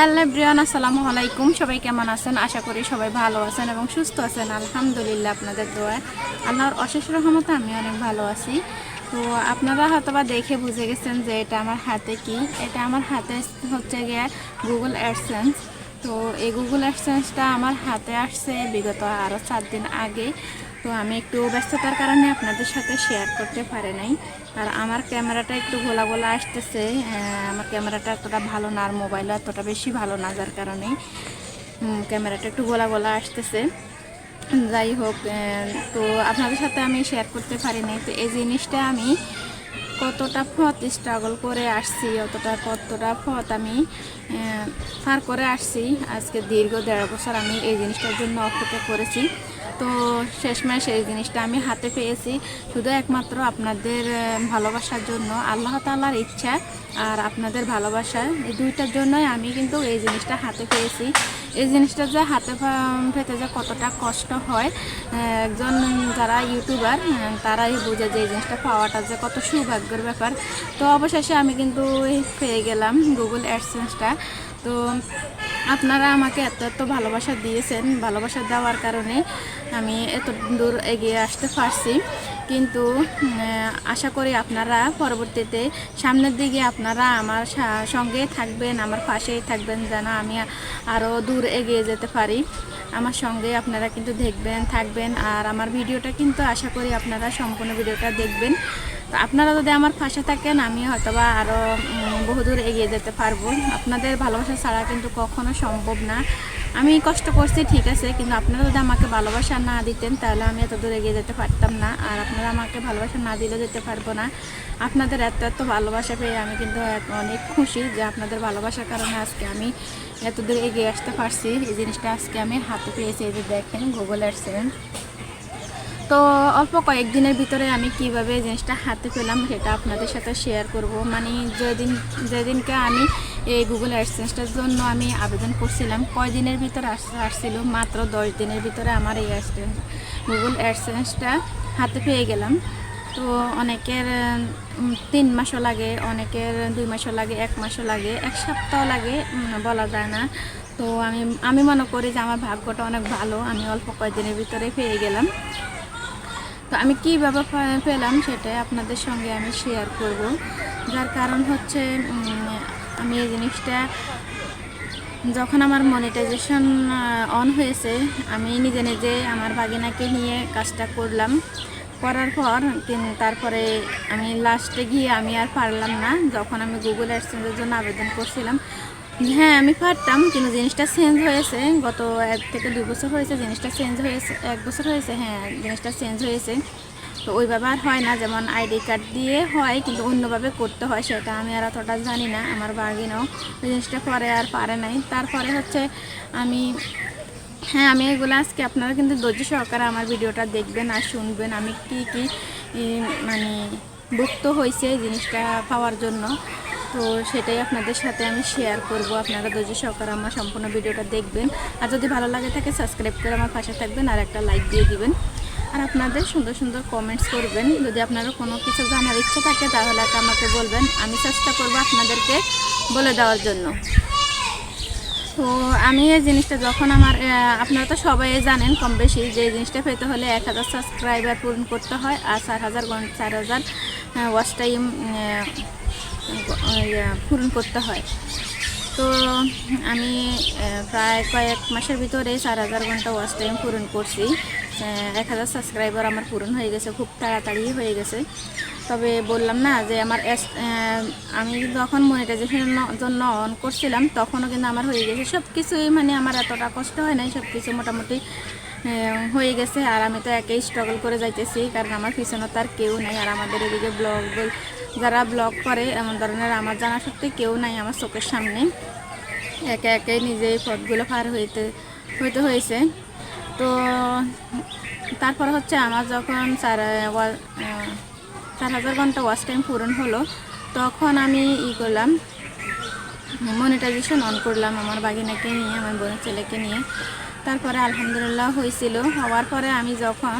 Hello Brian আসসালামু আলাইকুম। সবাই কেমন আছেন? আশা করি সবাই ভালো আছেন এবং সুস্থ আছেন। আলহামদুলিল্লাহ আপনাদের দোয়ায়। আল্লাহর অশেষ রহমতে আমি অনেক ভালো আছি। তো আপনারা হয়তো বা দেখে বুঝে গেছেন যে এটা আমার হাতে কি? এটা আমার হাতে হচ্ছে গিয়ে গুগল অ্যাডসেন্স তো এই গুগল অ্যাডসেন্সটা আমার হাতে আসছে বিগত আরও চার দিন আগে। তো আমি একটু ব্যস্ততার কারণে আপনাদের সাথে শেয়ার করতে পারে নাই। আর আমার ক্যামেরাটা একটু গোলা গোলা আসতেছে আমার ক্যামেরাটা এতটা ভালো না, আর মোবাইল এতটা বেশি ভালো না যার কারণে ক্যামেরাটা একটু গোলা গোলা আসতেছে। যাই হোক তো আপনাদের সাথে আমি শেয়ার করতে পারি নাই। তো এই জিনিসটা আমি কতটা পথ স্ট্রাগল করে আসছি, অতটা কতটা পথ আমি পার করে আসছি, আজকে দীর্ঘ দেড় বছর আমি এই জিনিসটার জন্য অপেক্ষা করেছি। তো শেষমেশ এই জিনিসটা আমি হাতে পেয়েছি, শুধু একমাত্র আপনাদের ভালোবাসার জন্য। আল্লাহ তাআলার ইচ্ছা আর আপনাদের ভালোবাসা, এই দুইটার জন্যই আমি কিন্তু এই জিনিসটা হাতে পেয়েছি। এই জিনিসটা যে হাতে পেতে যে কতটা কষ্ট হয় একজন যারা ইউটিউবার তারাই বোঝে যে এই জিনিসটা পাওয়াটা যে কত সৌভাগ্যের ব্যাপার। তো অবশেষে আমি কিন্তু পেয়ে গেলাম গুগল অ্যাডসেন্সটা তো আপনারা আমাকে এত এত ভালোবাসা দিয়েছেন, ভালোবাসা দেওয়ার কারণে আমি এত দূর এগিয়ে আসতে পারছি। কিন্তু আশা করি আপনারা পরবর্তীতে সামনের দিকে আপনারা আমার সঙ্গে থাকবেন, আমার পাশেই থাকবেন যেন আমি আরও দূর এগিয়ে যেতে পারি। আমার সঙ্গে আপনারা কিন্তু দেখবেন, থাকবেন আর আমার ভিডিওটা কিন্তু আশা করি আপনারা সম্পূর্ণ ভিডিওটা দেখবেন। তো আপনারা যদি আমার পাশে থাকেন, আমি হয়তোবা আরও বহুদূর এগিয়ে যেতে পারব। আপনাদের ভালোবাসা ছাড়া কিন্তু কখনো সম্ভব না। আমি কষ্ট করছি, ঠিক আছে, কিন্তু আপনারা যদি আমাকে ভালোবাসা না দিতেন, তাহলে আমি এত দূরে এগিয়ে যেতে পারতাম না। আর আপনারা আমাকে ভালোবাসা না দিলেও যেতে পারব না। আপনাদের এত এত ভালোবাসা পেয়ে আমি কিন্তু অনেক খুশি যে আপনাদের ভালোবাসার কারণে আজকে আমি এত দূরে এগিয়ে আসতে পারছি। এই জিনিসটা আজকে আমি হাতে পেয়েছি, এই যে দেখেন গুগল অ্যাডসেন্স তো অল্প কয়েকদিনের ভিতরে আমি কীভাবে জিনিসটা হাতে পেলাম সেটা আপনাদের সাথে শেয়ার করব। মানে যেদিন, যেদিনকে আমি এই গুগল অ্যাডসেন্সটার জন্য আমি আবেদন করছিলাম, কয়দিনের ভিতরে আস, আসছিল? মাত্র দশ দিনের ভিতরে আমার এই অ্যাডসেন্স গুগল অ্যাডসেন্সটা হাতে পেয়ে গেলাম। তো অনেকের তিন মাসও লাগে, অনেকের দুই মাসও লাগে, এক মাসও লাগে, এক সপ্তাহ লাগে বলা যায় না। তো আমি আমি মনে করি যে আমার ভাগ্যটা অনেক ভালো, আমি অল্প কয়েকদিনের ভিতরে পেয়ে গেলাম। তো আমি কীভাবে পেলাম সেটাই আপনাদের সঙ্গে আমি শেয়ার করব। যার কারণ হচ্ছে আমি এই জিনিসটা যখন আমার মনিটাইজেশন অন হয়েছে, আমি নিজে নিজে আমার বাগিনাকে নিয়ে কাজটা করলাম। করার পর তারপরে আমি লাস্টে গিয়ে আমি আর পারলাম না। যখন আমি গুগল অ্যাডসেন্সের জন্য আবেদন করছিলাম হ্যাঁ আমি পারতাম, কিন্তু জিনিসটা চেঞ্জ হয়েছে। গত এক থেকে দুই বছর হয়েছে, জিনিসটা চেঞ্জ হয়েছে, এক বছর হয়েছে হ্যাঁ জিনিসটা চেঞ্জ হয়েছে। তো ওইভাবে আর হয় না, যেমন আইডি কার্ড দিয়ে হয়, কিন্তু অন্যভাবে করতে হয় সেটা আমি আর অতটা জানি না, আমার বার্গিনও ওই জিনিসটা পরে আর পারে নাই। তারপরে হচ্ছে আমি হ্যাঁ আমি এগুলো আজকে আপনারা কিন্তু ধৈর্য সহকারে আমার ভিডিওটা দেখবেন আর শুনবেন, আমি কি কি মানে ভুক্ত হয়েছে এই জিনিসটা পাওয়ার জন্য। তো সেটাই আপনাদের সাথে আমি শেয়ার করব। আপনারা ধৈর্য সহকারে আমার সম্পূর্ণ ভিডিওটা দেখবেন। আর যদি ভালো লাগে থাকে সাবস্ক্রাইব করে আমার পাশে থাকবেন আর একটা লাইক দিয়ে দিবেন। আর আপনাদের সুন্দর সুন্দর কমেন্টস করবেন। যদি আপনারা কোনো কিছু জানার ইচ্ছা থাকে, তাহলে আমাকে বলবেন। আমি চেষ্টা করব আপনাদেরকে বলে দেওয়ার জন্য। তো আমি এই জিনিসটা যখন আমার আপনারা তো সবাই জানেন কম বেশি, যে জিনিসটা পেতে হলে এক হাজার সাবস্ক্রাইবার পূরণ করতে হয়। আর চার হাজার চার হাজার ওয়াচ টাইম পূরণ করতে হয়। তো আমি প্রায় কয়েক মাসের ভিতরে চার হাজার ঘণ্টা ওয়াচ টাইম পূরণ করছি। এক হাজার সাবস্ক্রাইবার আমার পূরণ হয়ে গেছে, খুব তাড়াতাড়ি হয়ে গেছে। তবে বললাম না যে আমার আমি যখন মনিটাইজেশনের জন্য অন করছিলাম, তখনও কিন্তু আমার হয়ে গেছে। সব কিছুই মানে আমার এতটা কষ্ট হয় নাই সব কিছু মোটামুটি হয়ে গেছে। আর আমি তো একেই স্ট্রাগল করে যাইতেছি, কারণ আমার পিছনে তো আর কেউ নাই। আর আমাদের এদিকে ব্লগ যারা ব্লগ করে, এমন ধরনের আমার জানা সত্যি কেউ নাই আমার চোখের সামনে। একে একে নিজেই পথগুলো পার হইতে হইতে হয়েছে। তো তারপর হচ্ছে আমার যখন চার চার হাজার ঘণ্টা ওয়াচ টাইম পূরণ হলো, তখন আমি ই করলাম মনিটাইজেশন অন করলাম আমার বাগিনাকে নিয়ে, আমার বোনের ছেলেকে নিয়ে। তারপরে আলহামদুলিল্লাহ হয়েছিল। হওয়ার পরে আমি যখন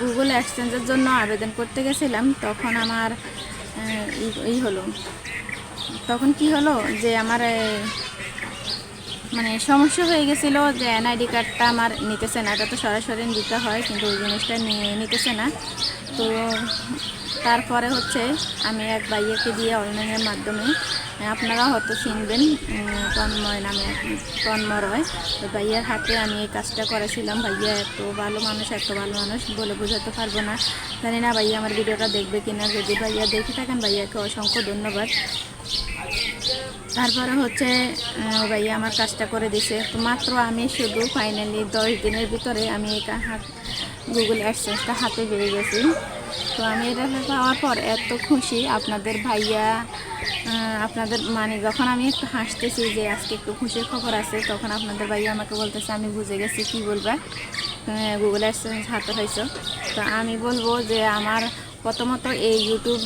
গুগল অ্যাডসেন্সের জন্য আবেদন করতে গেছিলাম, তখন আমার আহ, ই- ই হলো। তখন কি হলো যে আমার মানে সমস্যা হয়ে গেছিল যে এনআইডি কার্ডটা আমার নিতেছে না। এটা তো সরাসরি দিতে হয় কিন্তু ওই জিনিসটা নিয়ে নিতেছে না। তো তারপরে হচ্ছে আমি এক ভাইয়াকে দিয়ে অনলাইনের মাধ্যমে আপনারা হয়তো চিনবেন তন্ময় নামে তন্ময়। রয় তো ভাইয়ার হাতে আমি এই কাজটা করেছিলাম। ভাইয়া এত ভালো মানুষ, এত ভালো মানুষ বলে বোঝাতে পারব না। জানি না ভাইয়া আমার ভিডিওটা দেখবে কিনা। যদি ভাইয়া দেখে থাকেন, ভাইয়াকে অসংখ্য ধন্যবাদ। তারপরে হচ্ছে ভাইয়া আমার কাজটা করে দিছে। তো মাত্র আমি শুধু ফাইনালি দশ দিনের ভিতরে আমি এটা হাত গুগল অ্যাডসেন্সটা হাতে পেয়ে গেছি। তো আমি এটা পাওয়ার পর এত খুশি। আপনাদের ভাইয়া আপনাদের মানে যখন আমি একটু হাসতেছি যে আজকে একটু খুশির খবর আছে, তখন আপনাদের ভাইয়া আমাকে বলতেছে, আমি বুঝে গেছি, কি বলবা? গুগল অ্যাডসেন্স হাতে পাইছো তো আমি বলব যে আমার প্রথমত এই ইউটিউব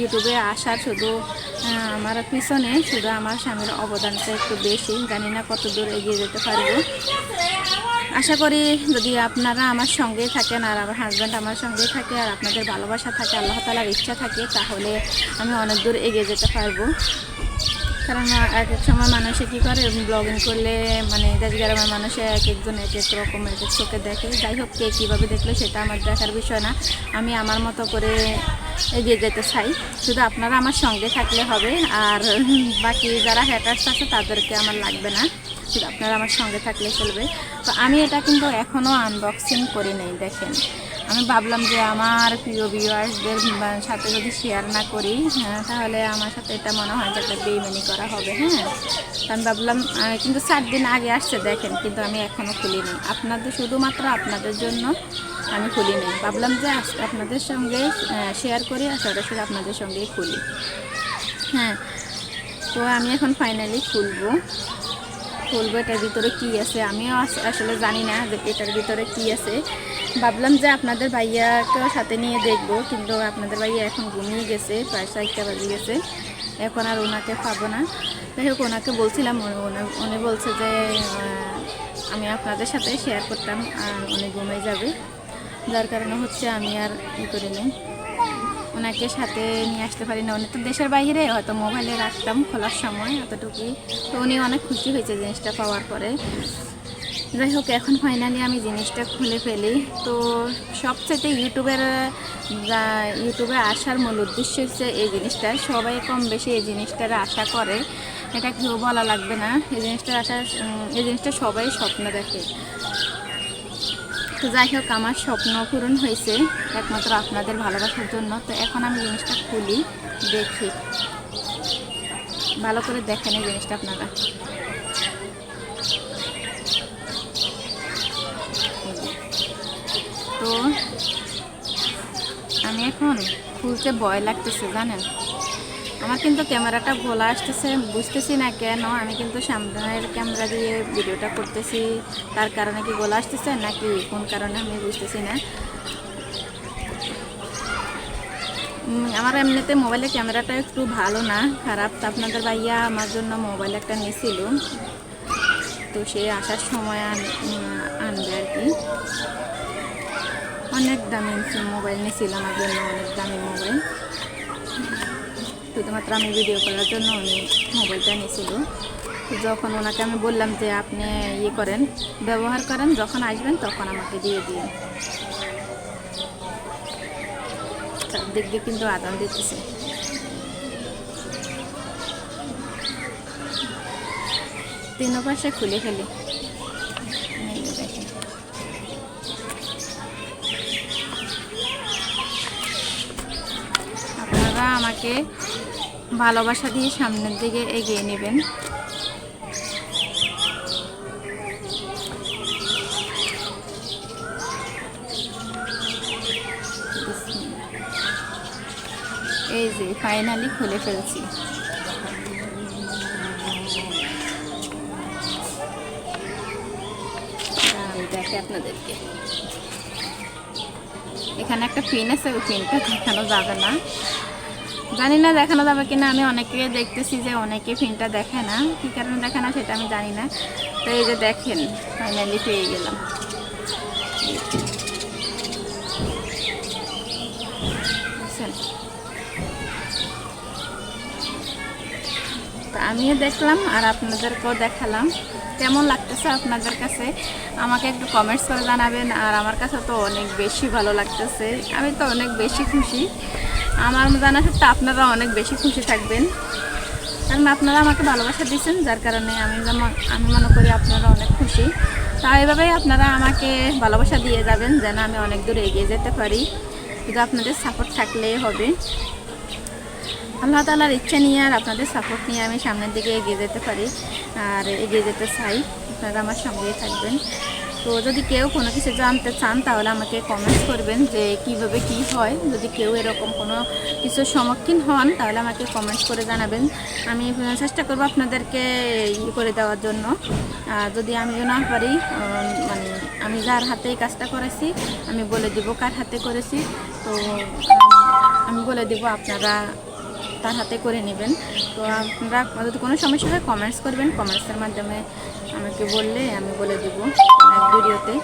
ইউটিউবে আসার শুধু আমার পিছনে শুধু আমার স্বামীর অবদানটা একটু বেশি। জানি না কত দূর এগিয়ে যেতে পারব। আশা করি যদি আপনারা আমার সঙ্গে থাকেন আর আমার হাজব্যান্ড আমার সঙ্গে থাকে আর আপনাদের ভালোবাসা থাকে, আল্লাহ তালার ইচ্ছা থাকে, তাহলে আমি অনেক দূর এগিয়ে যেতে পারব। কারণ এক এক সময় মানুষে কী করে? ব্লগিং করলে মানে গ্রামের মানুষে এক একজন এক এক রকম, এক এক চোখে দেখে। যাই হোক, কে কীভাবে দেখলে সেটা আমার দেখার বিষয় না। আমি আমার মতো করে এগিয়ে যেতে চাই। শুধু আপনারা আমার সঙ্গে থাকলে হবে আর বাকি যারা হ্যাটার্স আছে তাদেরকে আমার লাগবে না। আপনারা আমার সঙ্গে থাকলে চলবে। তো আমি এটা কিন্তু এখনও আনবক্সিং করি নাই দেখেন। আমি ভাবলাম যে আমার প্রিয় ভিউয়ার্সদের সাথে যদি শেয়ার না করি হ্যাঁ, তাহলে আমার সাথে এটা মনে হয় যে একটা বেইমানি করা হবে হ্যাঁ। আমি ভাবলাম কিন্তু চার দিন আগে আসছে দেখেন কিন্তু আমি এখনও খুলিনি। আপনাদের শুধুমাত্র আপনাদের জন্য আমি খুলিনি। ভাবলাম যে আপনাদের সঙ্গে শেয়ার করি আর সরাসরি আপনাদের সঙ্গেই খুলি। হ্যাঁ তো আমি এখন ফাইনালি খুলবো। খুলবো এটার ভিতরে কি আছে? আমিও আস- আসলে জানি না যে এটার ভিতরে কি আছে। ভাবলাম যে আপনাদের ভাইয়াকেও সাথে নিয়ে দেখব, কিন্তু আপনাদের ভাইয়া এখন ঘুমিয়ে গেছে, প্রায় চারটা বাজে গেছে। এখন আর ওনাকে পাবো না। যাই হোক, ওনাকে বলছিলাম উনি- বলছে যে আমি আপনাদের সাথে শেয়ার করতাম, আর উনি ঘুমিয়ে যাবে। যার কারণে হচ্ছে আমি আর ই করি নাই ওনাকে সাথে নিয়ে আসতে পারি না উনি তো দেশের বাইরে, হয়তো মোবাইলে রাখতাম খোলার সময় এতটুকুই। তো উনি অনেক খুশি হয়েছে জিনিসটা পাওয়ার পরে। যাই হোক, এখন ফাইনালি আমি জিনিসটা খুলে ফেলি। তো সবচেয়ে ইউটিউবের ইউটিউবে আসার মূল উদ্দেশ্য হচ্ছে এই জিনিসটা। সবাই কম বেশি এই জিনিসটার আশা করে। এটা কেউ বলা লাগবে না। এই জিনিসটার আশা এই জিনিসটা সবাই স্বপ্ন দেখে। তো যাই হোক, আমার স্বপ্ন পূরণ হয়েছে একমাত্র আপনাদের ভালোবাসার জন্য। তো এখন আমি জিনিসটা খুলি, দেখি। ভালো করে দেখেন এই জিনিসটা আপনারা। তো আমি এখন খুলতে ভয় লাগতেছে, জানেন? আমার কিন্তু ক্যামেরাটা ভোলা আসতেছে, বুঝতেছি না কেন, আমি কিন্তু সামনের ক্যামেরা দিয়ে ভিডিওটা করতেছি, তার কারণে কি গোলা আসতেছে নাকি কোন কারণে আমি বুঝতেছি না। আমার এমনিতে মোবাইলের ক্যামেরাটা একটু ভালো না, খারাপ, তো আপনাদের ভাইয়া আমার জন্য মোবাইল একটা নিয়েছিল, তো সে আসার সময় আনবে আর কি। অনেক দামি মোবাইল নিয়েছিল আমার জন্য, অনেক দামি মোবাইল। শুধুমাত্র আমি ভিডিও করার জন্য উনি মোবাইলটা নিয়েছিল যখন ওনাকে আমি বললাম যে আপনি ইয়ে করেন, ব্যবহার করেন, যখন আসবেন তখন আমাকে দিয়ে দিন। দিক দিয়ে কিন্তু আদান দিতেছে। তিন পাশে খুলে ফেলি। আপনারা আমাকে ভালোবাসা দিয়ে সামনের দিকে এগিয়ে নেবেন। এই যে ফাইনালি খুলে ফেলছি। আপনাদেরকে। এখানে একটা পিন আছে, ওই পিনটা দেখানো যাবে না। জানি না দেখানো যাবে কিনা, আমি অনেকে দেখতেছি যে অনেকে পিনটা দেখে না। কী কারণে দেখে না সেটা আমি জানি না। তো এই যে দেখেন ফাইনালি পেয়ে গেলাম। বুঝছেন? আমিও দেখলাম আর আপনাদেরকেও দেখালাম। কেমন লাগতেছে আপনাদের কাছে? আমাকে একটু কমেন্টস করে জানাবেন, আর আমার কাছে তো অনেক বেশি ভালো লাগতেছে। আমি তো অনেক বেশি খুশি। আমার জানা সত্ত্বে আপনারা অনেক বেশি খুশি থাকবেন। কারণ আপনারা আমাকে ভালোবাসা দিচ্ছেন যার কারণে আমি যেমন, আমি মনে করি আপনারা অনেক খুশি। তা এভাবেই আপনারা আমাকে ভালোবাসা দিয়ে যাবেন, যেন আমি অনেক দূর এগিয়ে যেতে পারি। শুধু আপনাদের সাপোর্ট থাকলেই হবে। আল্লাহ তালার ইচ্ছা নিয়ে আর আপনাদের সাপোর্ট নিয়ে আমি সামনের দিকে এগিয়ে যেতে পারি আর এগিয়ে যেতে চাই। আপনারা আমার সঙ্গেই থাকবেন। তো যদি কেউ কোনো কিছু জানতে চান, তাহলে আমাকে কমেন্টস করবেন যে কীভাবে কি হয়। যদি কেউ এরকম কোনো কিছুর সম্মুখীন হন, তাহলে আমাকে কমেন্টস করে জানাবেন। আমি চেষ্টা করব আপনাদেরকে ই করে দেওয়ার জন্য। যদি আমিও না পারি মানে আমি যার হাতে এই কাজটা করেছি, আমি বলে দিব কার হাতে করেছি। তো আমি বলে দিব আপনারা তার হাতে করে নেবেন। তো আপনারা যদি কোনো সমস্যা হয় কমেন্টস করবেন। কমেন্টসের মাধ্যমে আমাকে বললে আমি বলে দেবো এক ভিডিওতে।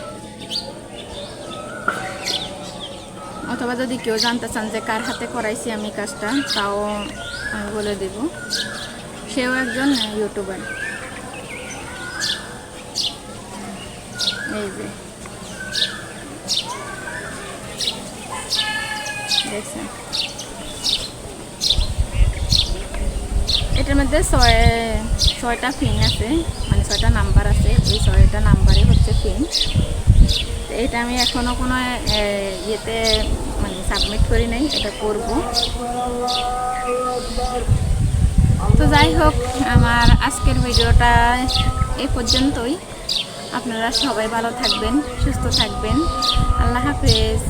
অথবা যদি কেউ জানতে চান যে কার হাতে করাইছি আমি কাজটা, তাও আমি বলে দেব। সেও একজন ইউটিউবার। এই যে। দেখছেন? এটার মধ্যে ছয় ছয়টা পিন আছে মানে ছয়টা নাম্বার আছে। এই ছয়টা নাম্বারে হচ্ছে তো এটা আমি এখনও কোনো এ, ইয়েতে মানে সাবমিট করি নাই এটা করব। তো যাই হোক আমার আজকের ভিডিওটা এই পর্যন্তই। আপনারা সবাই ভালো থাকবেন সুস্থ থাকবেন। আল্লাহ হাফেজ।